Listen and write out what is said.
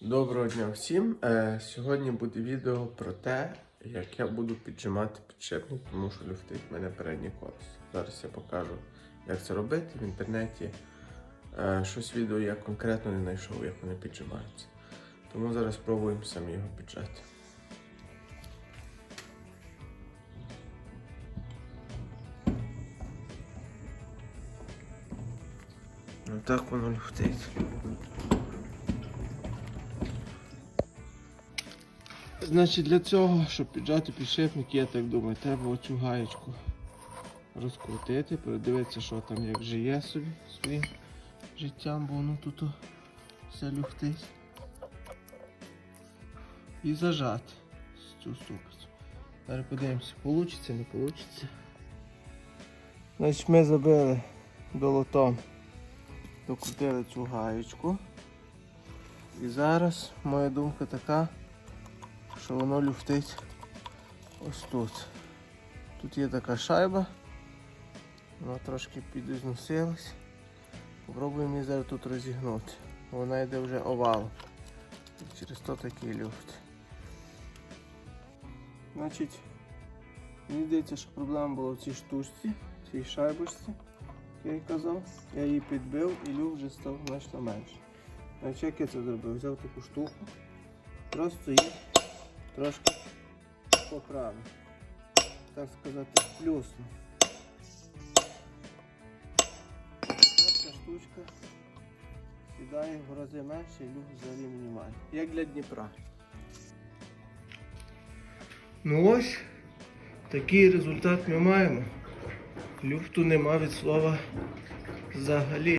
Доброго дня всім. Е, сьогодні буде відео про те, як я буду піджимати підшипник, тому що люфтить в мене передній колесо. Зараз я покажу, як це робити в інтернеті. Е, щось відео я конкретно не знайшов, як вони піджимаються. Тому зараз спробуємо самі його піджати. Ну так воно люфтить. Значить, для цього, щоб піджати підшипник, я так думаю, треба оцю гаєчку розкрутити, передивитися, що там як жиє собі своїм життям, бо воно тут все люфтить. І зажати цю ступицю. Зараз подивимося, вийде, не вийде. Значить, ми забили долотом, докрутили цю гаєчку. І зараз моя думка така що воно люфтить ось тут. Тут є така шайба, вона трошки підізносилась. Попробуємо її зараз тут розігнути. Вона йде вже овалом. Через то такий люфт. Значить, мені здається, що проблема була в цій штучці, в цій шайбочці, як я казав. Я її підбив і люфт вже став значно менший. Значить, як я це зробив? Взяв таку штуку, просто її трошки поправив. Так сказати, плюсну. Ця штучка сідає в рази менше і люк взагалі мінімальний. Як для Дніпра. Ну ось такий результат ми маємо. Люфту нема від слова взагалі.